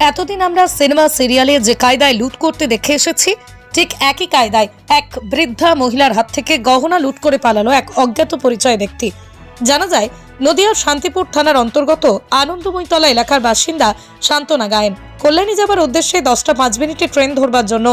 এতদিন আমরা সিনেমা, সিরিয়ালে যে কায়দায় লুট করতে দেখে এসেছি, ঠিক একই কায়দায় এক বৃদ্ধা মহিলার হাত থেকে গহনা লুট করে পালালো এক অজ্ঞাত পরিচয় ব্যক্তি। জানা যায় নদিয়ার শান্তিপুর থানার অন্তর্গত আনন্দময়তলা এলাকার বাসিন্দা শান্তনা গায়েন। কল্যাণী যাবার উদ্দেশ্যে দশটা পাঁচ মিনিটে ট্রেন ধরবার জন্য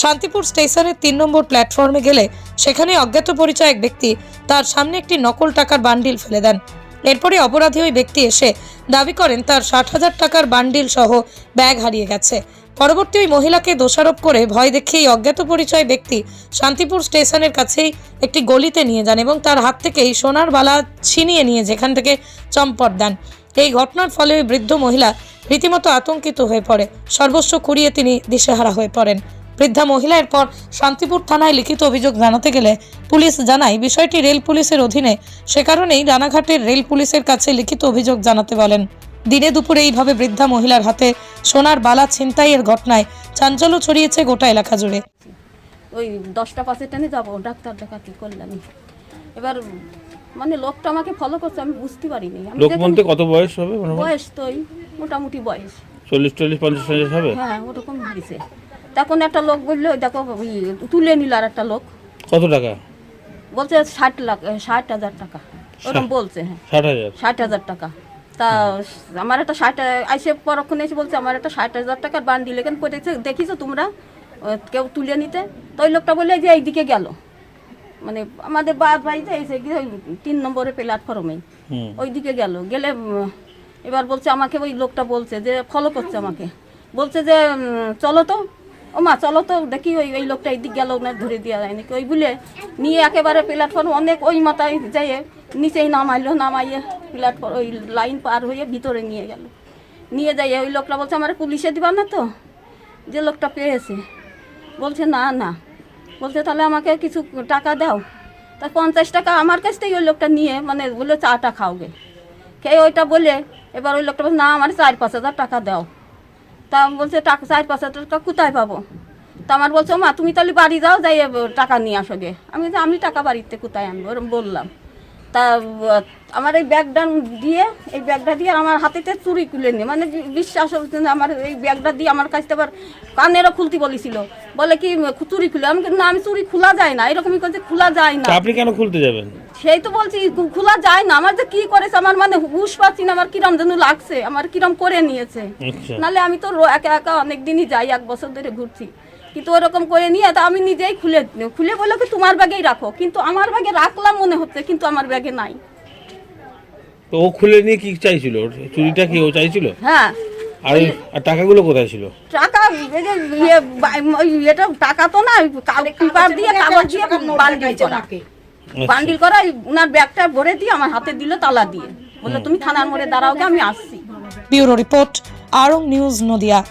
শান্তিপুর স্টেশনের তিন নম্বর প্ল্যাটফর্মে গেলে সেখানে অজ্ঞাত পরিচয় এক ব্যক্তি তার সামনে একটি নকল টাকার বান্ডিল ফেলে দেন। এরপরে অপরাধী ওই ব্যক্তি এসে দাবি করেন তার ষাট হাজার টাকার বান্ডিল সহ ব্যাগ হারিয়ে গেছে। পরবর্তী ওই মহিলাকে দোষারোপ করে ভয় দেখিয়ে অজ্ঞাত পরিচয় ব্যক্তি শান্তিপুর স্টেশনের কাছেই একটি গলিতে নিয়ে যান এবং তার হাত থেকেই সোনার বালা ছিনিয়ে নিয়ে যেখান থেকে চম্পট দেন। এই ঘটনার ফলে ওই বৃদ্ধ মহিলা রীতিমতো আতঙ্কিত হয়ে পড়ে। সর্বস্ব কুড়িয়ে তিনি দিশেহারা হয়ে পড়েন। বৃদ্ধা মহিলা এরপর শান্তিপুর থানায় লিখিত অভিযোগ জানাতে গেলে পুলিশ জানায় বিষয়টি রেল পুলিশের অধীনে। সে কারণেই রানাঘাটের রেল পুলিশের কাছে লিখিত অভিযোগ জানাতে বলেন। দিনে দুপুরে এইভাবে বৃদ্ধা মহিলার হাতে সোনার বালা ছিনতাইয়ের ঘটনায় চাঞ্চল্য ছড়িয়েছে গোটা এলাকা জুড়ে। ওই দশটা পাঁচে টেনে যাব ডাক্তার দেখাতে করলাম এবার মানে লোকটা আমাকে ফলো করছে আমি বুঝতে পারিনি। লোক বলতে কত বয়স হবে? বয়স তো ওই মোটামুটি বয়স। চল্লিশ চল্লিশ পঞ্চাশ পঞ্চাশ হবে? হ্যাঁ ওরকম দিছে তখন একটা লোক বলল ওই দেখো তুলে নিল আর একটা লোক। কত টাকা? বলছে ষাট লাখ ষাট হাজার টাকা। ওরকম বলছে হ্যাঁ। ষাট হাজার? ষাট হাজার টাকা। তা আমার একটা ষাট আইসে পরক্ষণ এসে বলছে আমার একটা ষাট হাজার টাকার বান্ডিল এখানে করেছে দেখিছো তোমরা? কেউ তুলে নিতে? তো ওই লোকটা বলে যে এইদিকে গেল। মানে আমাদের বাদ বাড়িতে এসে গিয়ে ওই তিন নম্বরের প্ল্যাটফর্মে ওইদিকে গেল। গেলে এবার বলছে আমাকে ওই লোকটা বলছে যে ফলো করছে আমাকে। বলছে যে চলো তো। ও মা চলো তো দেখি ওই ওই লোকটা এইদিক গেল না, ধরে দেওয়া যায় নাকি? ওই বলে, নিয়ে একেবারে প্ল্যাটফর্ম অনেক ওই মাথায় যেয়ে নিচেই নামাইলো, নামাইয়ে প্ল্যাটফর্ম ওই লাইন পার হয়ে ভিতরে নিয়ে গেল। নিয়ে যাইয়ে ওই লোকটা বলছে, আমার পুলিশে দিবা না তো? যে লোকটা পেয়েছে। বলছে, না না। বলছে, তাহলে আমাকে কিছু টাকা দাও। তা পঞ্চাশ টাকা আমার কাছ থেকে ওই লোকটা নিয়ে মানে বলে চাটা খাওগে। খেয়ে ওইটা বলে, এবার ওই লোকটা বলছে, না, আমার চার পাঁচ হাজার টাকা দাও। তা বলছে, টাকা চার পাঁচ হাজার টাকা কোথায় পাবো? তা আমার বলছে মা তুমি তাহলে বাড়ি যাও যাই টাকা নিয়ে আসো গে। আমি আমি টাকা বাড়িতে কোথায় আনব? বললাম। তা আমার এই ব্যাগটা দিয়ে এই ব্যাগটা দিয়ে আমার হাতেতে চুরি খুলে নিয়ে মানে বিশ্বাস হচ্ছে না আমার এই ব্যাগটা দিয়ে আমার কাছে আবার কানেরও খুলতে বলেছিল। বলে কি চুরি খুলে? আমি না আমি চুরি খোলা যায় না এরকমই করছে খোলা যায় না। আপনি কেন খুলতে যাবেন? সেই তো বলছি খোলা যায় না আমার যে কি করেছে আমার মানে হুশ পাচ্ছি না আমার কিরম যেন লাগছে আমার কিরম করে নিয়েছে। আচ্ছা। নালে আমি তো একা একা অনেক দিনই যাই এক বছর ধরে ঘুরছি। কিন্তু ওরকম করে নিয়ে তো আমি নিজেই খুলে খুলে বলল কি তোমার ব্যাগেই রাখো। কিন্তু আমার ব্যাগে রাখলাম মনে হচ্ছে কিন্তু আমার ব্যাগে নাই। তো ও খুলে নিয়ে কি চাইছিল? চুরিটা কি ও চাইছিল? হ্যাঁ। আর ওই- আর টাকাগুলো কোথায় ছিল? টাকা এই যে ইয়ে এটা টাকা তো না পেপার দিয়ে কাগজ দিয়ে বান্ডিল করা। বান্ডিল করা এই ব্যাগটা ভরে দিয়ে আমার হাতে দিল তালা দিয়ে। বলল তুমি থানার মোড়ে দাঁড়াও আমি আসছি। Bureau report Aarong news Nadia.